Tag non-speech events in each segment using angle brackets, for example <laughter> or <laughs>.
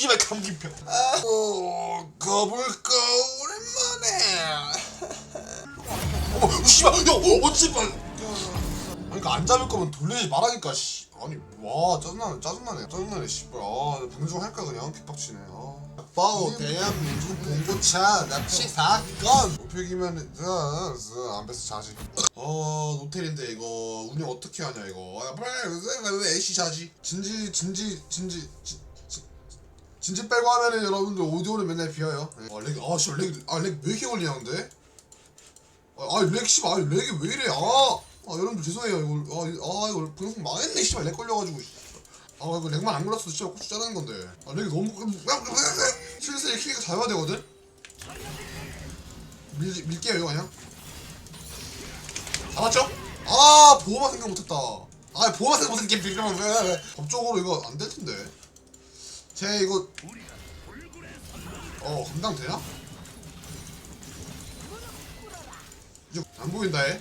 씨발 감기병. 아 오 가볼까 오랜만에. <laughs> 어머 씨발 야 어찌 발 그러니까 안 잡을 거면 돌리지 말라니까 씨. 아니 와 짜증나네 짜증나네 짜증나네 씨발. 아 방송 할까 그냥? pik박치네 아. 파오 대한민국 봉고차 납치 사건. 목표기면 안 뺏어 자지. 아 노텔인데 이거 운영 어떻게 하냐 이거. 아, 빨리 왜 애쉬 자지. 진지 진지 진지 진- 진- 진지 빼고 하면은 여러분들 오디오는 맨날 비어요 네. 아 렉, 아 씨, 렉, 아, 렉 왜 이렇게 걸리냐 근데 아, 아 렉, 씨발, 아, 렉이 왜 이래, 아, 아, 여러분들 죄송해요, 이거, 아, 이- 아, 이거 방송 망했네, 씨발, 렉 걸려가지고, 씨. 아, 이거 렉만 안 걸렸어도 진짜 고추 자르는 건데, 아, 렉이 너무, 슬슬 키가 잘 와야 되거든? 밀, 밀게요, 이거 그냥. 잡았죠? 아, 보호막 생각 못했다. 아, 보호막 생각 왜. 법적으로 이거 안 될 텐데. 제 이거, 어, 감당 되나? 이제 안 보인다 해.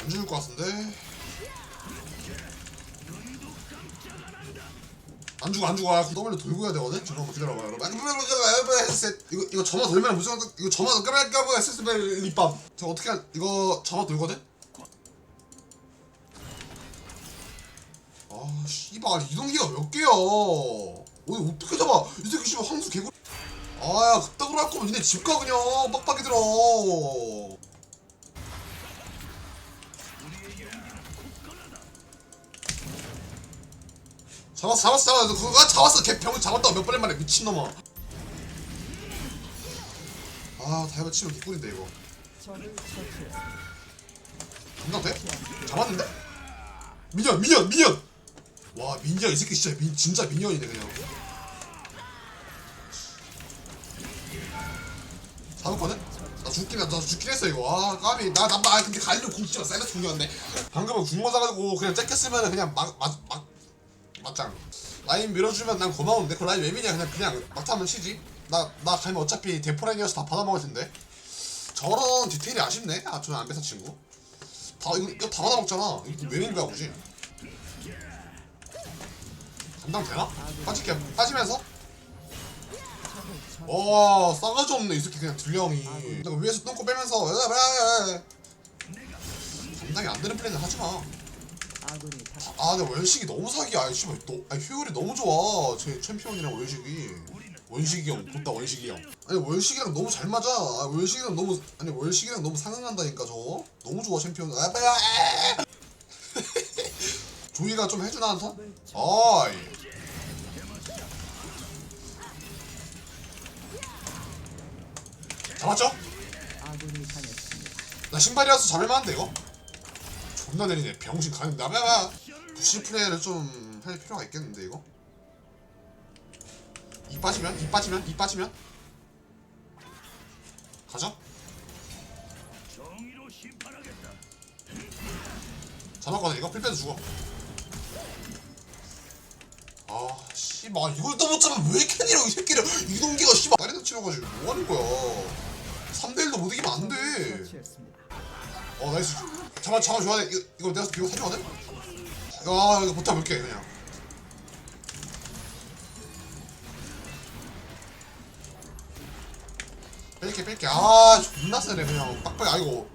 안 죽을 것 같은데. 안 죽어 안 죽어 아, W 돌고 해야 되거든? 잠깐만 기다려봐요 여러분 이거 이거 점화 돌면 무조건 이거 점화 까발까발 SS벨 립밤 저 어떻게 한 이거 점화 돌거든? 아 씨발 이동기가 몇 개야? 어디 어떻게 잡아? 이 새끼 씨발 황수 개구 아야 그따구로 할 거면 니네 집가 그냥. 빡빡이 들어. 잡았어 잡았어 잡았어. 그거 잡았어. 걔 병을 잡았다고 몇 번을 말해 미친놈아. 아 다이버 치면 개꿀인데 이거. 감당 돼? 잡았는데? 미니언 미니언 미니언 와 미니언 이 새끼 진짜 미, 진짜 미니언이네 그냥. 잡았거든? 나 죽긴 나 죽긴 했어 이거. 아 까비. 나나나 아, 근데 갈리로 궁치마 사이버스 궁이었네. 방금은 궁 맞아가지고 그냥 째꼈으면 그냥 막막막 맞짱. 라인 밀어주면 난 고마운데? 그 라인 왜 미냐? 그냥 그냥 막타 한번 치지. 나나 가면 어차피 대포라인이어서 다 받아먹을 텐데. 저런 디테일이 아쉽네. 아 저는 안 뺏어 친구. 다 이거, 이거 다 받아먹잖아. 이거 왜 민가 보지 감당 되나? 빠질게 빠지면서 와 싸가지 없네 이 새끼 그냥 들령이 내가 위에서 똥꼬 빼면서 으으으으. 감당이 안 되는 플레이는 하지마 아, 근데 원식이 너무 사기야. 아이, 씨발, 너, 아니, 효율이 너무 좋아. 제 챔피언이랑 원식이. 원식이 형, 좋다, 원식이 형. 아니, 원식이랑 너무 잘 맞아. 아, 원식이랑 너무, 아니, 원식이랑 너무 상응한다니까, 저거. 너무 좋아, 챔피언. 아! 조이가 좀 해주나, 한 턴? 아이. 잡았죠? 나 신발이라서 잡을만한데 이거? 존나 내리네 병신 가는 나봐봐 부시 플레이를 좀 할 필요가 있겠는데 이거? 이 빠지면? 이 빠지면? 이 빠지면? 가자 잡았거든 이거 필패도 죽어 아 씨발 이걸 또 못 잡으면 왜 캐니라고 이 새끼를. 이동기가 씨발 다리도 치러가지고 뭐 하는 거야. 3대1도 못 이기면 안돼. 처치했습니다. 어 나이스 잡아 잡아줘야 돼 이거 이거 내가 이거 사줘야 돼? 아 이거 버텨볼게 그냥. 뺄게 뺄게. 아 존나 세네 그냥. 빡빡이. 아 이거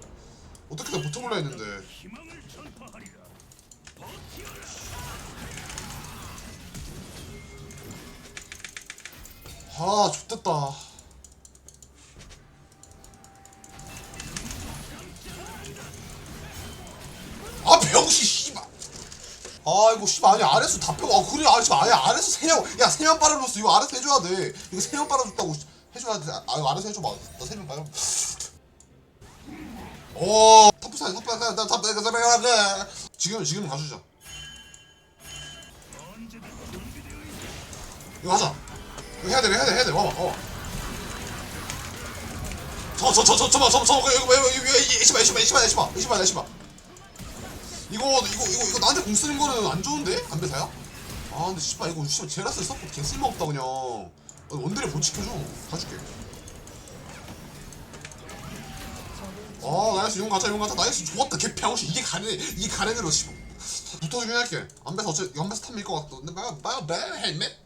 어떻게든 버텨볼라 했는데 아 좋됐다. 아 병신 씨발. 아이고 씨발 아니 아래서 다 빼고 아 그래 아 씨발 아예 아래서 세명 야 세명 빨아줬어. 이거 아래서 해줘야 돼. 이거 세명 빨아줬다고 해줘야 돼아 이거 아래서 해줘봐. 나 세명 빨아 오 탑부사 탑부사 나 탑부사 나 지금 지금 가주자. 이거 하자. 이거 해야 돼 해야 돼 해야 돼 와봐 어 저저 저 저 저봐 저저 이거 이거 이거 이거 이시마 이시마 이시마 이시마 이시마 이시마 이거 이거 이거 이거 나한테 공 쓰는 거는 안 좋은데 안배사야? 아 근데 씨발 이거 씨발 제라스 서포트 개 쓸모 없다 그냥 어, 원딜에 못 지켜줘 가줄게 아 나이스 용 가자 용 가자 나이스 좋았다 개 병신 이게 가네 이게 가네으로 씨발 붙어주긴 할게 안 뺏어 어차피 안 뺏어 탑밀것 같아 근데 마야 마야 매 헬멧 구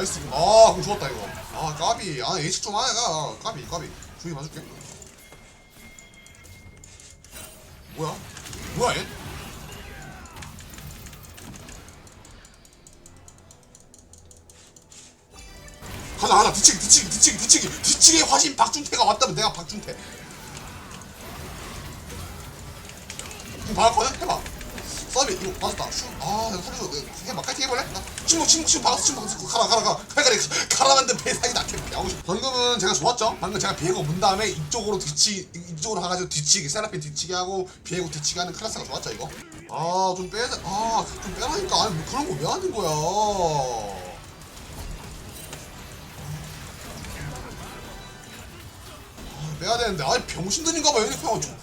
나이스 아 그럼 좋았다 이거. 아 까비. 아 예측 좀 하야 까비 까비. 주의 봐줄게. 뭐야? 뭐야 얘? 가자 가자 뒤치기 뒤치기 뒤치기 뒤치기. 뒤치기 화신 박준태가 왔다면 내가 박준태. 지금 박았거든? 해봐 서비 이거 맞았다. 슈아 내가 내가 해봐 카이팅 해볼래? 나 침묵 침묵 침묵 박았어 침묵. 박았어 가라 가라 가라 칼가리 가라만데 배상이 나게 하고 싶어. 방금은 제가 좋았죠? 방금 제가 비에고 문 다음에 이쪽으로 뒤치 이쪽으로 가가지고 뒤치기 세라핀 뒤치기 하고 비에고 뒤치기 하는 클래스가 좋았죠 이거? 아 좀 빼야 아좀 빼라니까. 아니 뭐 그런 거 왜 하는 거야? 빼야 되는데. 아니 병신들인가 봐 이렇게 하고 좀.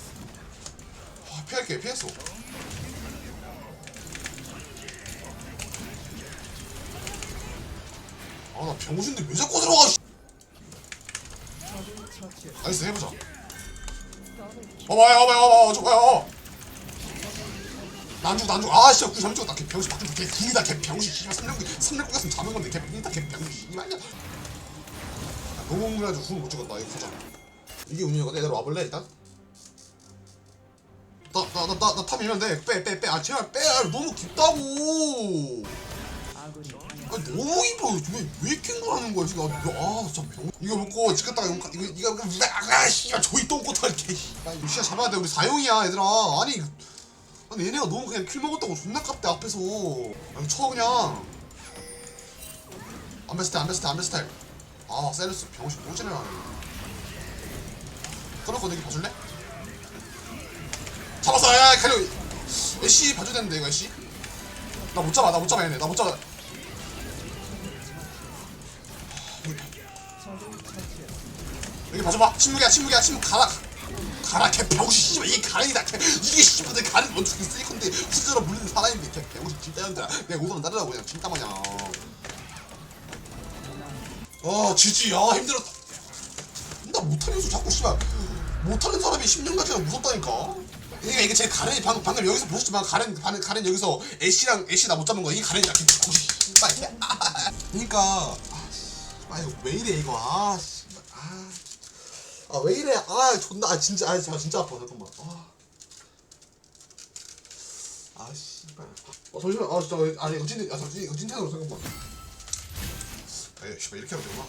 아, 피할게 피했어 아나 병신들 왜 자꾸 들어가 씨. 나이스 해보자. 봐봐요 봐봐요 봐봐요 저 봐요 난죽 난죽. 아 진짜 구 잘못 찍었다. 개 병신 바꾼 개 군이다 개 병신. 씨발 삼렙 삼렙 갔으면 잡은 건데 개 군이다 개 병신. 씨발이야. 아, 너무 흥분해가지고 군 못 찍었다 이거 보자. 이게 운이거든 얘들 와볼래 일단? 나나나나탑 밀면 돼빼빼빼아 제발 빼. 아, 너무 깊다고. 아군이. 아니 너무 입어 왜왜 이렇게 하는 거야 지금 아 진짜 병 이거 먹고 집 갔다가 용 이거 이거 아씨발 조이 똥꼬 털게. 씨발 이거 시야 잡아야 돼. 우리 사용이야 얘들아. 아니 아니 얘네가 너무 그냥 킬 먹었다고 존나 깝대 앞에서. 아니 쳐 그냥. 안베 스타일 안베 스타일 안베 스타일 아 세르스 병신 노지를 하네 떨어거 내기 봐줄래? 잡았어. 야 야, 가려 애쉬 봐줘야 되는데 이거 애쉬? 나 못 잡아 나 못 잡아 얘네. 나 못 잡아 봐줘봐. 침묵이야 침묵이야 침묵. 가라. 가라 개병신 씨발. 이게 가렌이다 개. 이게 씨발 내 가렌 먼저 쓰이 건데 스스로 물리는 사람인데 개 병신 진짜 현들아. 내가 우선 따르라고 그냥. 진짜 마냥. 아 지지. 아 힘들었다. 나 못하면서 자꾸 씨발. 못하는 사람이 10년까지가 무섭다니까. 그러니까 이게 제 가렌이 방금, 방금 여기서 보셨지만 가렌 가렌, 가렌 여기서 애쉬랑 애쉬 나 못 잡는 거 이게 가렌이야 개병신 씨발. 그러니까 아, 이거 왜 이래 이거. 아아 아 왜 이래? 아 존나 아 진짜 아 진짜, 진짜 아파 잠깐만. 아, 아 씨발. 어 잠시만 아 진짜 아니 찐 아, 잠시 이거 찐텐으로 잠깐만. 아 씨발 이렇게 하면 되구나